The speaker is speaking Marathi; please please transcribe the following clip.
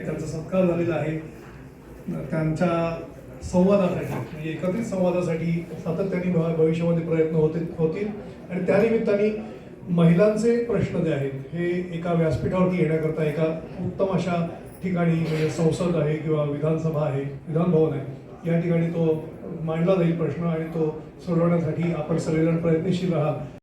त्यांचा सत्कार झालेला आहे. त्यांच्या संवादासाठी म्हणजे एकत्रित संवादासाठी सातत्याने भविष्यामध्ये प्रयत्न होते होतील. आणि त्यानिमित्ताने महिलांचे प्रश्न जे आहेत हे एका व्यासपीठावरती येण्याकरता एका उत्तम अशा ठिकाणी म्हणजे संसद आहे किंवा विधानसभा आहे विधानभवन आहे या ठिकाणी तो मांडला जाईल प्रश्न आणि तो सोडवण्यासाठी आपण सगळेजण प्रयत्नशील राहा